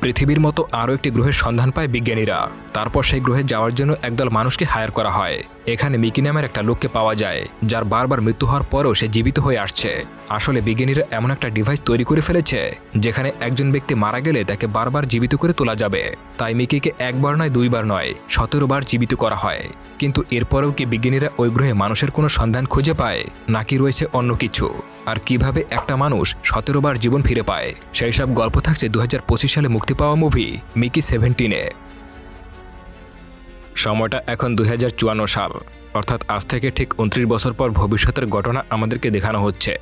পৃথিবীর মতো আরও একটি গ্রহের সন্ধান পায় বিজ্ঞানীরা। তারপর সেই গ্রহে যাওয়ার জন্য একদল মানুষকে হায়ার করা হয়। এখানে মিকি নামের একটা লোককে পাওয়া যায়, যার বারবার মৃত্যু হওয়ার পরেও সে জীবিত হয়ে আসছে। আসলে বিজ্ঞানীরা এমন একটা ডিভাইস তৈরি করে ফেলেছে, যেখানে একজন ব্যক্তি মারা গেলে তাকে বারবার জীবিত করে তোলা যাবে। তাই মিকিকে একবার নয়, দুইবার নয়, সতেরো বার জীবিত করা হয়। কিন্তু এরপরেও কি বিজ্ঞানীরা ওই গ্রহে মানুষের কোনো সন্ধান খুঁজে পায়, নাকি রয়েছে অন্য কিছু? আর কীভাবে একটা মানুষ সতেরো বার জীবন ফিরে পায়? সেই সব গল্প থাকছে দু হাজার পঁচিশ সালে মুক্তি পাওয়া মুভি মিকি সেভেন্টিনে সময়টা এখন দু হাজার চুয়ান্ন সাল, অর্থাৎ আজ থেকে ঠিক উনত্রিশ বছর পর ভবিষ্যতের ঘটনা আমাদেরকে দেখানো হচ্ছে।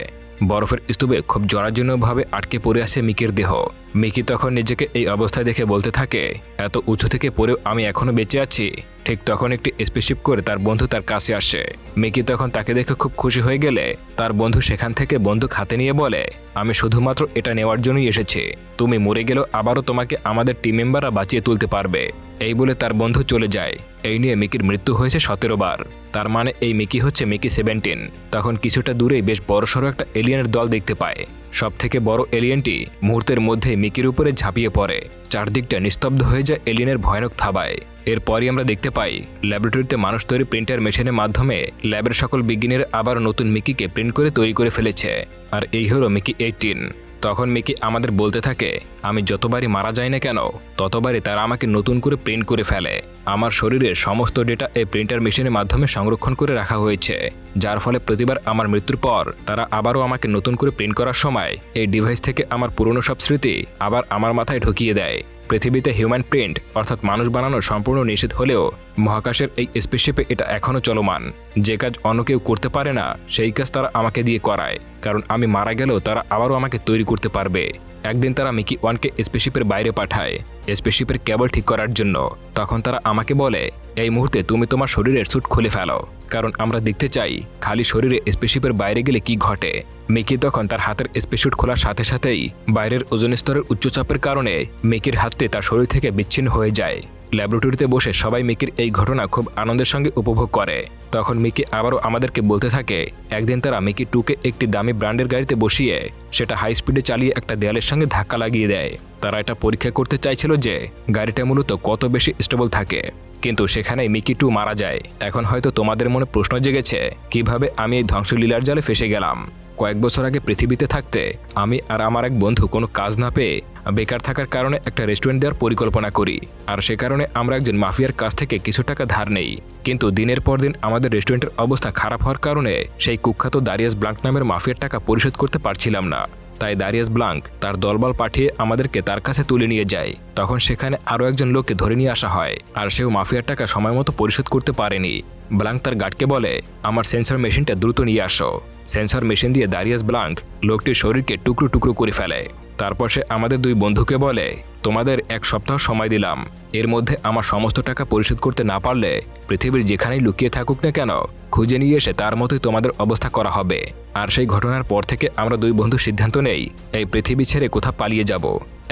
বরফের স্তূপে খুব জরাজীর্ণভাবে আটকে পড়ে আছে মিকির দেহ। মিকি তখন নিজেকে এই অবস্থায় দেখে বলতে থাকে, এত উঁচু থেকে পড়েও আমি এখনও বেঁচে আছি। ঠিক তখন একটি স্পেসশিপ করে তার বন্ধু তার কাছে আসে। মিকি তখন তাকে দেখে খুব খুশি হয়ে গেলে, তার বন্ধু সেখান থেকে বন্দুক হাতে নিয়ে বলে, আমি শুধুমাত্র এটা নেওয়ার জন্যই এসেছি। তুমি মরে গেলেও আবারও তোমাকে আমাদের টিম মেম্বাররা বাঁচিয়ে তুলতে পারবে। এই বলে তার বন্ধু চলে যায়। এই নিয়ে মিকির মৃত্যু হয়েছে সতেরো বার। তার মানে এই মিকি হচ্ছে মিকি সেভেন্টিন। তখন কিছুটা দূরেই বেশ বড়সড় একটা এলিয়েনের দল দেখতে পায়। সব থেকে বড় এলিয়েনটি মুহূর্তের মধ্যে মিকির উপরে ঝাঁপিয়ে পড়ে। চারদিকটা নিস্তব্ধ হয়ে যায় এলিয়েনের ভয়ানক থাবায়। এরপরই আমরা দেখতে পাই, ল্যাবরেটরিতে মানুষ তৈরি প্রিন্টার মেশিনের মাধ্যমে ল্যাবের সকল বিজ্ঞানীরা আবার নতুন মিকিকে প্রিন্ট করে তৈরি করে ফেলেছে। আর এই হলো মিকি এইটিন। তখন মিকি আমাদের বলতে থাকে, আমি যতবারই মারা যাই না কেন, ততবারই তারা আমাকে নতুন করে প্রিন্ট করে ফেলে। আমার শরীরের সমস্ত ডেটা এই প্রিন্টার মেশিনের মাধ্যমে সংরক্ষণ করে রাখা হয়েছে। যার ফলে প্রতিবার আমার মৃত্যুর পর তারা আবারও আমাকে নতুন করে প্রিন্ট করার সময় এই ডিভাইস থেকে আমার পুরনো সব স্মৃতি আবার আমার মাথায় ঢুকিয়ে দেয়। পৃথিবীতে হিউম্যান প্রিন্ট অর্থাৎ মানুষ বানানো সম্পূর্ণ নিষেধ হলেও মহাকাশের এই স্পেসশিপে এটা এখনও চলমান। যে কাজ অন্য কেউ করতে পারে না, সেই কাজ তারা আমাকে দিয়ে করায়। কারণ আমি মারা গেলেও তারা আবারও আমাকে তৈরি করতে পারবে। একদিন তারা মিকি ওয়ানকে স্পেসশিপের বাইরে পাঠায়। স্পেসশিপের কেবল ঠিক করার জন্য। তখন তারা আমাকে বলে, এই মুহূর্তে তুমি তোমার শরীরের স্যুট খুলে ফেলো। কারণ আমরা দেখতে চাই, খালি শরীরে স্পেসশিপের বাইরে গেলে কি ঘটে? মিকি তখন তার হাতের স্পেসশুট খোলার সাথে সাথেই বাইরের ওজন স্তরের উচ্চচাপের কারণে মিকির হাতটি তার শরীর থেকে বিচ্ছিন্ন হয়ে যায়। ল্যাবরেটরিতে বসে সবাই মিকির এই ঘটনা খুব আনন্দের সঙ্গে উপভোগ করে। তখন মিকি আবারও আমাদেরকে বলতে থাকে, একদিন তারা মিকি টুকে একটি দামি ব্র্যান্ডের গাড়িতে বসিয়ে সেটা হাই স্পিডে চালিয়ে একটা দেয়ালের সঙ্গে ধাক্কা লাগিয়ে দেয়। তারা এটা পরীক্ষা করতে চাইছিল যে গাড়িটা মূলত কত বেশি স্টেবল থাকে। কিন্তু সেখানেই মিকি টু মারা যায়। এখন হয়তো তোমাদের মনে প্রশ্ন জেগেছে, কীভাবে আমি এই ধ্বংসলীলার জালে ফেসে গেলাম? কয়েক বছর আগে পৃথিবীতে থাকতে আমি আর আমার এক বন্ধু কোনো কাজ না পেয়ে বেকার থাকার কারণে একটা রেস্টুরেন্ট দেওয়ার পরিকল্পনা করি। আর সে কারণে আমরা একজন মাফিয়ার কাছ থেকে কিছু টাকা ধার নেই। কিন্তু দিনের পর দিন আমাদের রেস্টুরেন্টের অবস্থা খারাপ হওয়ার কারণে সেই কুখ্যাত দারিয়াস ব্লাঙ্ক নামের মাফিয়ার টাকা পরিশোধ করতে পারছিলাম না। তাই দারিয়াস ব্লাঙ্ক তার দলবল পাঠিয়ে আমাদেরকে তার কাছে তুলে নিয়ে যায়। তখন সেখানে আরও একজন লোককে ধরে নিয়ে আসা হয়। আর সেও মাফিয়ার টাকা সময় মতো পরিশোধ করতে পারেনি। ব্লাঙ্ক তার গার্ডকে বলে, আমার সেন্সর মেশিনটা দ্রুত নিয়ে আসো। সেন্সর মেশিন দিয়ে দারিয়াস ব্লাঙ্ক লোকটির শরীরকে টুকরো টুকরো করে ফেলে। তারপর সে আমাদের দুই বন্ধুকে বলে, তোমাদের এক সপ্তাহ সময় দিলাম। এর মধ্যে আমার সমস্ত টাকা পরিশোধ করতে না পারলে পৃথিবীর যেখানেই লুকিয়ে থাকুক না কেন, খুঁজে নিয়ে এসে তার মতোই তোমাদের অবস্থা করা হবে। আর সেই ঘটনার পর থেকে আমরা দুই বন্ধু সিদ্ধান্ত নেই, এই পৃথিবী ছেড়ে কোথা পালিয়ে যাব।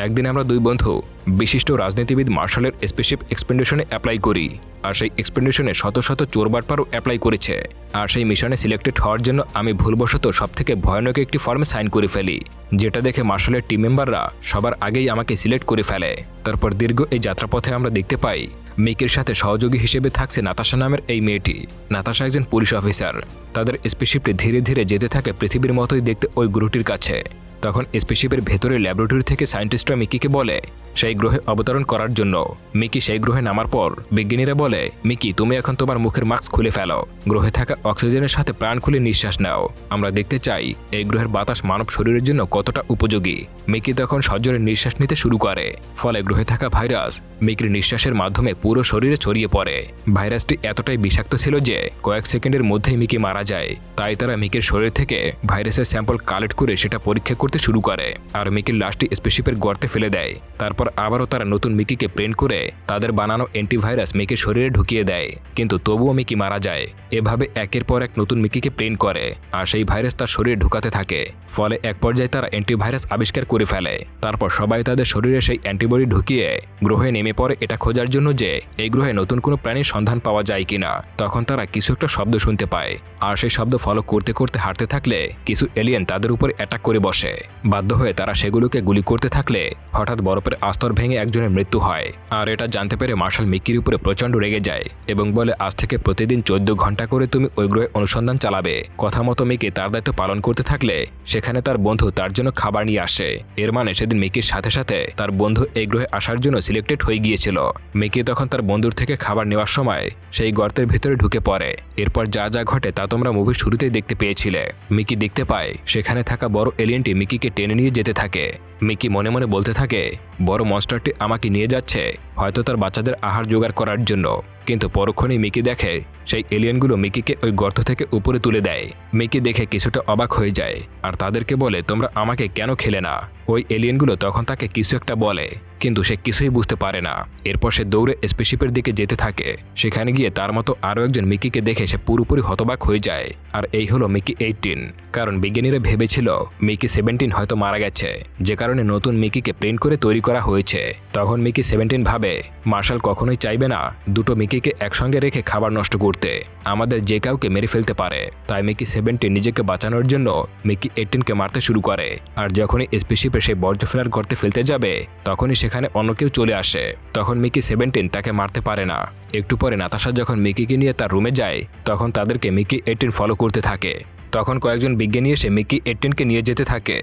একদিন আমরা দুই বন্ধু বিশিষ্ট রাজনীতিবিদ মার্শালের স্পেসশিপ এক্সপেন্ডেশনে অ্যাপ্লাই করি, আর সেই এক্সপেন্ডেশনে শত শত চোর বাটপারও অ্যাপ্লাই করেছে। আর সেই মিশনে সিলেক্টেড হওয়ার জন্য আমি ভুলবশত সব থেকে ভয়ানক একটি ফর্মে সাইন করে ফেলি, যেটা দেখে মার্শালের টিম মেম্বাররা সবার আগেই আমাকে সিলেক্ট করে ফেলে। তারপর দীর্ঘ এই যাত্রাপথে আমরা দেখতে পাই, মেকের সাথে সহযোগী হিসেবে থাকছে নাতাশা নামের এই মেয়েটি। নাতাশা একজন পুলিশ অফিসার। তাদের স্পেসশিপটি ধীরে ধীরে যেতে থাকে পৃথিবীর মতোই দেখতে ওই গ্রুটির কাছে। তখন স্পেসশিপের ভেতরে ল্যাবরেটরি থেকে সায়েন্টিস্টরা মিকিকে বলে, সেই গ্রহে অবতরণ করার জন্য। মিকি সেই গ্রহে নামার পর বিজ্ঞানীরা বলে, মিকি, তুমি এখন তোমার মুখের মাস্ক খুলে ফেলো। গ্রহে থাকা অক্সিজেনের সাথে প্রাণ খুলে নিঃশ্বাস নাও। আমরা দেখতে চাই এই গ্রহের বাতাস মানব শরীরের জন্য কতটা উপযোগী। মিকি তখন সজোরে নিঃশ্বাস নিতে শুরু করে। ফলে গ্রহে থাকা ভাইরাস মিকির নিঃশ্বাসের মাধ্যমে পুরো শরীরে ছড়িয়ে পড়ে। ভাইরাসটি এতটাই বিষাক্ত ছিল যে কয়েক সেকেন্ডের মধ্যেই মিকি মারা যায়। তাই তারা মিকির শরীর থেকে ভাইরাসের স্যাম্পল কালেক্ট করে সেটা পরীক্ষা করতে শুরু করে আর মিকির লাশটি স্পেসশিপের গর্তে ফেলে দেয়। তারপর আবারও তারা নতুন মিকিকে প্রেন্ট করে তাদের বানানো অ্যান্টিভাইরাস মিকির শরীরে ঢুকিয়ে দেয়। কিন্তু তবুও মিকি মারা যায়। এভাবে একের পর এক নতুন মিকিকে প্রেন্ট করে আর সেই ভাইরাস তার শরীরে ঢুকাতে থাকে। ফলে এক পর্যায়ে তারা অ্যান্টিভাইরাস আবিষ্কার করে ফেলে। তারপর সবাই তাদের শরীরে সেই অ্যান্টিবডি ঢুকিয়ে গ্রহে নেমে পড়ে। এটা খোঁজার জন্য যে এই গ্রহে নতুন কোনো প্রাণীর সন্ধান পাওয়া যায় কিনা, তখন তারা কিছু একটা শব্দ শুনতে পায়। আর সেই শব্দ ফলো করতে করতে হাঁটতে থাকলে কিছু এলিয়েন তাদের উপর অ্যাটাক করে বসে। বাধ্য হয়ে তারা সেগুলোকে গুলি করতে থাকলে হঠাৎ বরফের আস্তর ভেঙে একজনের মৃত্যু হয়। আর এটা জানতে পেরে মার্শাল মিকির উপরে প্রচণ্ড রেগে যায় এবং বলে, আজ থেকে প্রতিদিন চোদ্দ ঘণ্টা করে তুমি ওই গ্রহে অনুসন্ধান চালাবে। কথা মতো মিকি তার দায়িত্ব পালন করতে থাকলে সেখানে তার বন্ধু তার জন্য খাবার নিয়ে আসে। এর মানে সেদিন মিকির সাথে সাথে তার বন্ধু এই গ্রহে আসার জন্য সিলেক্টেড হয়ে গিয়েছিল। মিকি তখন তার বন্ধুর থেকে খাবার নেওয়ার সময় সেই গর্তের ভিতরে ঢুকে পড়ে। এরপর যা যা ঘটে তা তোমরা মুভির শুরুতেই দেখতে পেয়েছিলে। মিকি দেখতে পায়, সেখানে থাকা বড় এলিয়েনটি মিকিকে টেনে নিয়ে যেতে থাকে। মিকি মনে মনে বলতে থাকে, বড় মনস্টারটি আমাকে নিয়ে যাচ্ছে, হয়তো তার বাচ্চাদের আহার জোগাড় করার জন্য। কিন্তু পরক্ষণেই মিকি দেখে, সেই এলিয়েনগুলো মিকিকে ওই গর্ত থেকে উপরে তুলে দেয়। মিকি দেখে কিছুটা অবাক হয়ে যায়, আর তাদেরকে বলে, তোমরা আমাকে কেন খেলে না? ওই এলিয়েনগুলো তখন তাকে কিছু একটা বলে, কিন্তু সে কিছুই বুঝতে পারে না। এরপর সে দৌড়ে স্পেসশিপের দিকে যেতে থাকে। সেখানে গিয়ে তার মতো আরও একজন মিকিকে দেখে সে পুরোপুরি হতবাক হয়ে যায়। আর এই হলো মিকি এইটিন কারণ বিজ্ঞানীরা ভেবেছিল মিকি সেভেন্টিন হয়তো মারা গেছে। যে কারণে নতুন মিকিকে প্রিন্ট করে তৈরি করা হয়েছে। তখন মিকি সেভেন্টিন ভাবে, মার্শাল কখনোই চাইবে না দুটো মিকিকে একসঙ্গে রেখে খাবার নষ্ট করতে। আমাদের যে কাউকে মেরে ফেলতে পারে, তাই মিকি সেভেন্টিন নিজেকে বাঁচানোর জন্য মিকি এইটিনকে মারতে শুরু করে। আর যখনই স্পেসশিপে সেই বর্জ্য ফেলার করতে ফেলতে যাবে, তখনই সেখানে অন্য কেউ চলে আসে। তখন মিকি সেভেন্টিন তাকে মারতে পারে না। একটু পরে নাতাশা যখন মিকিকে নিয়ে তার রুমে যায়, তখন তাদেরকে মিকি এইটিন ফলো করতে থাকে। তখন কয়েকজন বিজ্ঞানী এসে মিকি এইটিনকে নিয়ে যেতে থাকে।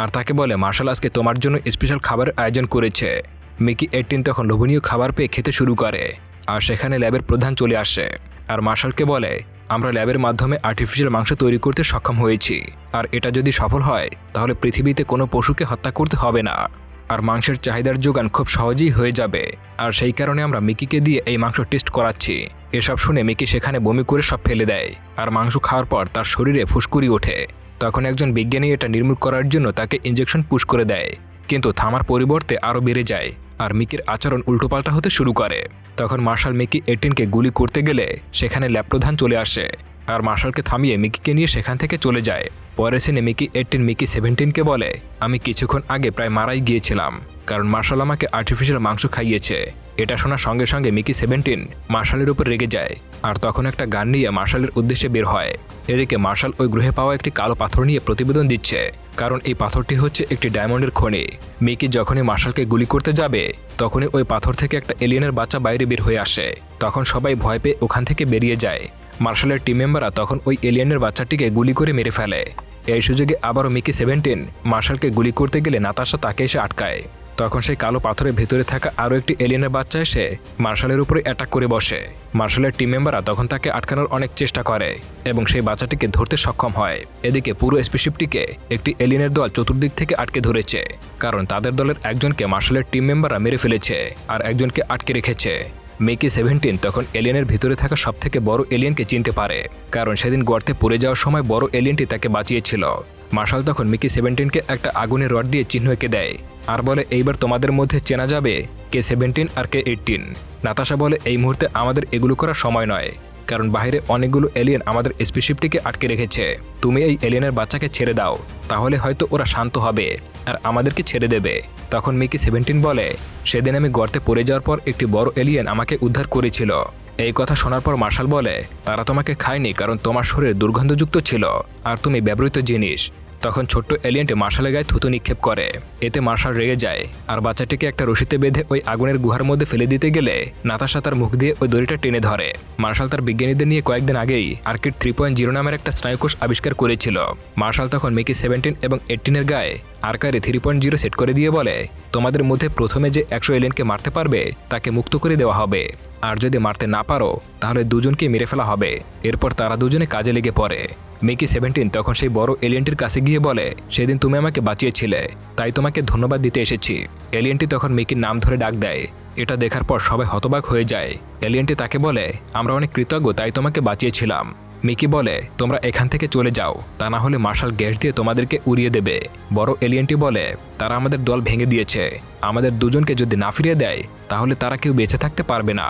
আর তাকে বলে, মার্শাল আজকে তোমার জন্য স্পেশাল খাবারের আয়োজন করেছে। মিকি এটিন তখন লোভনীয় খাবার পেয়ে খেতে শুরু করে। আর সেখানে ল্যাবের প্রধান চলে আসে। আর মার্শালকে বলে, আমরা ল্যাবের মাধ্যমে আর্টিফিশিয়াল মাংস তৈরি করতে সক্ষম হয়েছি। আর এটা যদি সফল হয়, তাহলে পৃথিবীতে কোনো পশুকে হত্যা করতে হবে না। আর মাংসের চাহিদার যোগান খুব সহজেই হয়ে যাবে। আর সেই কারণে আমরা মিকিকে দিয়ে এই মাংস টেস্ট করাচ্ছি। এসব শুনে মিকি সেখানে বমি করে সব ফেলে দেয়। আর মাংস খাওয়ার পর তার শরীরে ফুসকুরি ওঠে। তখন একজন বিজ্ঞানী এটা নির্মূল করার জন্য তাকে ইঞ্জেকশন পুশ করে দেয়। কিন্তু থামার পরিবর্তে আরও বেড়ে যায় আর মিকির আচরণ উল্টোপাল্টা হতে শুরু করে। তখন মার্শাল মিকি এটিনকে গুলি করতে গেলে সেখানে ল্যাপ্রধান চলে আসে। আর মার্শালকে থামিয়ে মিকিকে নিয়ে সেখান থেকে চলে যায়। পরে সিনে মিকি এইটিন মিকি সেভেন্টিনকে বলে, আমি কিছুক্ষণ আগে প্রায় মারাই গিয়েছিলাম, কারণ মার্শাল আমাকে আর্টিফিশিয়াল মাংস খাইয়েছে। এটা শোনার সঙ্গে সঙ্গে মিকি সেভেন্টিন মার্শালের উপর রেগে যায়, আর তখন একটা গান নিয়ে মার্শালের উদ্দেশ্যে বের হয়। এদিকে মার্শাল ওই গ্রহে পাওয়া একটি কালো পাথর নিয়ে প্রতিবেদন দিচ্ছে, কারণ এই পাথরটি হচ্ছে একটি ডায়মন্ডের খনি। মিকি যখনই মার্শালকে গুলি করতে যাবে, তখনই ওই পাথর থেকে একটা এলিয়েনের বাচ্চা বাইরে বের হয়ে আসে। তখন সবাই ভয় পেয়ে ওখান থেকে বেরিয়ে যায়। মার্শালের টিম মেম্বাররা তখন ওই এলিয়েনের বাচ্চাটিকে গুলি করে মেরে ফেলে। এই সুযোগে আবারও মিকি সেভেন্টিন মার্শালকে গুলি করতে গেলে নাতাশা তাকে এসে আটকায়। তখন সেই কালো পাথরের ভেতরে থাকা আরও একটি এলিয়েনের বাচ্চা এসে মার্শালের উপরে অ্যাটাক করে বসে। মার্শালের টিম মেম্বাররা তখন তাকে আটকানোর অনেক চেষ্টা করে এবং সেই বাচ্চাটিকে ধরতে সক্ষম হয়। এদিকে পুরো স্পেসশিপটিকে একটি এলিয়েনের দল চতুর্দিক থেকে আটকে ধরেছে, কারণ তাদের দলের একজনকে মার্শালের টিম মেম্বাররা মেরে ফেলেছে আর একজনকে আটকে রেখেছে। মেকি সেভেন্টিন তখন এলিয়েনের ভিতরে থাকা সবথেকে বড় এলিয়েনকে চিনতে পারে, কারণ সেদিন গর্তে পড়ে যাওয়ার সময় বড় এলিয়েনটি তাকে বাঁচিয়েছিল। মার্শাল তখন মিকি সেভেন্টিনকে একটা আগুনের রড দিয়ে চিহ্ন এঁকে দেয়, আর বলে, এইবার তোমাদের মধ্যে চেনা যাবে কে সেভেন্টিন আর কে এইটিন নাতাশা বলে, এই মুহূর্তে আমাদের এগুলো করার সময় নয়। কারণ বাইরে অনেকগুলো এলিয়েন আমাদের স্পেসশিপটিকে আটকে রেখেছে। তুমি এই এলিয়েনের বাচ্চাকে ছেড়ে দাও, তাহলে হয়তো ওরা শান্ত হবে আর আমাদেরকে ছেড়ে দেবে। তখন মিকি সেভেন্টিন বলে, সেদিন আমি গর্তে পড়ে যাওয়ার পর একটি বড় এলিয়েন আমাকে উদ্ধার করেছিল। এই কথা শোনার পর মার্শাল বলে, তারা তোমাকে খায়নি কারণ তোমার শরীর দুর্গন্ধযুক্ত ছিল। আর তুমি ব্যবহৃত জিনিস তখন ছোট্ট এলিয়েন্ট মার্শালের গায়ে থুতু নিক্ষেপ করে। এতে মার্শাল রেগে যায়, আর বাচ্চাটিকে একটা রশিতে বেঁধে ওই আগুনের গুহার মধ্যে ফেলে দিতে গেলে নাতাশা তার মুখ দিয়ে ওই দড়িটা টেনে ধরে। মার্শাল তার বিজ্ঞানীদের নিয়ে কয়েকদিন আগেই আর্কিড থ্রি পয়েন্ট জিরো নামের একটা স্নায়ুকোষ আবিষ্কার করেছিল। মার্শাল তখন মিকি সেভেন্টিন এবং এইটিনের গায়ে আর্কারে থ্রি পয়েন্ট জিরো সেট করে দিয়ে বলে, তোমাদের মধ্যে প্রথমে যে একশো এলিয়েনকে মারতে পারবে, তাকে মুক্ত করে দেওয়া হবে। আর যদি মারতে না পারো, তাহলে দুজনকে মেরে ফেলা হবে। এরপর তারা দুজনে কাজে লেগে পড়ে। মিকি সেভেন্টিন তখন সেই বড় এলিয়েনটির কাছে গিয়ে বলে, সেদিন তুমি আমাকে বাঁচিয়েছিলে, তাই তোমাকে ধন্যবাদ দিতে এসেছি। এলিয়েনটি তখন মিকির নাম ধরে ডাক দেয়। এটা দেখার পর সবাই হতবাক হয়ে যায়। এলিয়েনটি তাকে বলে, আমরা অনেক কৃতজ্ঞ, তাই তোমাকে বাঁচিয়েছিলাম। মিকি বলে, তোমরা এখান থেকে চলে যাও, তা না হলে মার্শাল গ্যাস দিয়ে তোমাদেরকে উড়িয়ে দেবে। বড় এলিয়েনটি বলে, তারা আমাদের দল ভেঙে দিয়েছে। আমাদের দুজনকে যদি না ফিরিয়ে দেয়, তাহলে তারা কেউ বেঁচে থাকতে পারবে না।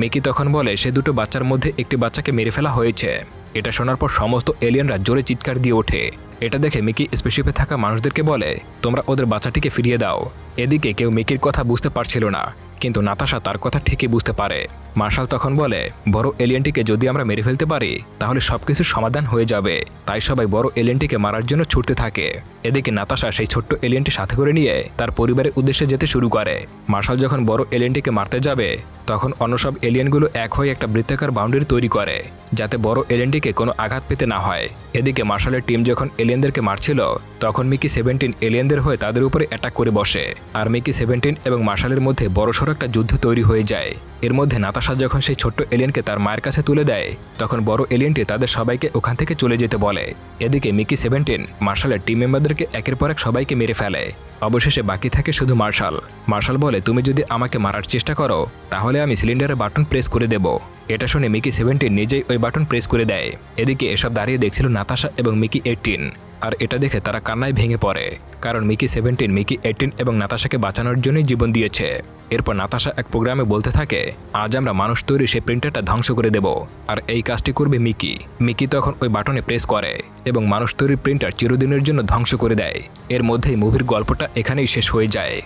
মিকি তখন বলে, সে দুটো বাচ্চার মধ্যে একটি বাচ্চাকে মেরে ফেলা হয়েছে। এটা শোনার পর সমস্ত এলিয়েনরা জোরে চিৎকার দিয়ে ওঠে। এটা দেখে মিকি স্পেসশিপে থাকা মানুষদেরকে বলে, তোমরা ওদের বাচ্চাটিকে ফিরিয়ে দাও। এদিকে কেউ মিকির কথা বুঝতে পারছিল না। কিন্তু নাতাশা তার কথা ঠিকই বুঝতে পারে। মার্শাল তখন বলে, বড় এলিয়েনটিকে যদি আমরা মেরে ফেলতে পারি, তাহলে সবকিছুর সমাধান হয়ে যাবে। তাই সবাই বড় এলিয়েনটিকে মারার জন্য ছুটতে থাকে। এদিকে নাতাশা সেই ছোট্ট এলিয়েনটি সাথে করে নিয়ে তার পরিবারের উদ্দেশ্যে যেতে শুরু করে। মার্শাল যখন বড় এলিয়েনটিকে মারতে যাবে তখন অন্য সব এলিয়েনগুলো এক হয়ে একটা বৃত্তাকার বাউন্ডারি তৈরি করে, যাতে বড় এলিয়েনটিকে কোনো আঘাত পেতে না হয়। এদিকে মার্শালের টিম যখন এলিয়েনদেরকে মারছিল, তখন মিকি সেভেন্টিন এলিয়েনদের হয়ে তাদের উপরে অ্যাটাক করে বসে। আর মিকি সেভেন্টিন এবং মার্শালের মধ্যে বড়সড় একটা যুদ্ধ তৈরি হয়ে যায়। এর মধ্যে নাতাশা যখন সেই ছোট্ট এলিয়েনকে তার মায়ের কাছে তুলে দেয়, তখন বড় এলিয়েনটি তাদের সবাইকে ওখান থেকে চলে যেতে বলে। এদিকে মিকি সেভেন্টিন, মার্শালের টিম মেম্বারদেরকে একের পর এক সবাইকে মেরে ফেলে। অবশেষে বাকি থাকে শুধু মার্শাল। মার্শাল বলে, তুমি যদি আমাকে মারার চেষ্টা করো, তাহলে আমি সিলিন্ডারের বাটন প্রেস করে দেব। এটা শুনে মিকি সেভেন্টিন নিজেই ওই বাটন প্রেস করে দেয়। এদিকে এসব দাঁড়িয়ে দেখছিল নাতাশা এবং মিকি এইটিন আর এটা দেখে তারা কান্নায় ভেঙে পড়ে, কারণ মিকি সেভেন্টিন মিকি এইটিন এবং নাতাশাকে বাঁচানোর জন্যই জীবন দিয়েছে। এরপর নাতাশা এক প্রোগ্রামে বলতে থাকে, আজ আমরা মানুষ তৈরি সেই প্রিন্টারটা ধ্বংস করে দেব, আর এই কাজটি করবে মিকি। মিকি তখন ওই বাটনে প্রেস করে এবং মানুষ তৈরির প্রিন্টার চিরদিনের জন্য ধ্বংস করে দেয়। এর মধ্যেই মুভির গল্পটা এখানেই শেষ হয়ে যায়।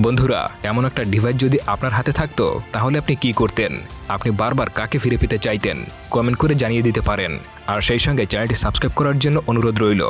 বন্ধুরা, এমন একটা ডিভাইস যদি আপনার হাতে থাকতো, তাহলে আপনি কি করতেন? আপনি বারবার কাকে ফিরে পেতে চাইতেন? কমেন্ট করে জানিয়ে দিতে পারেন। আর সেই সঙ্গে চ্যানেলটি সাবস্ক্রাইব করার জন্য অনুরোধ রইল।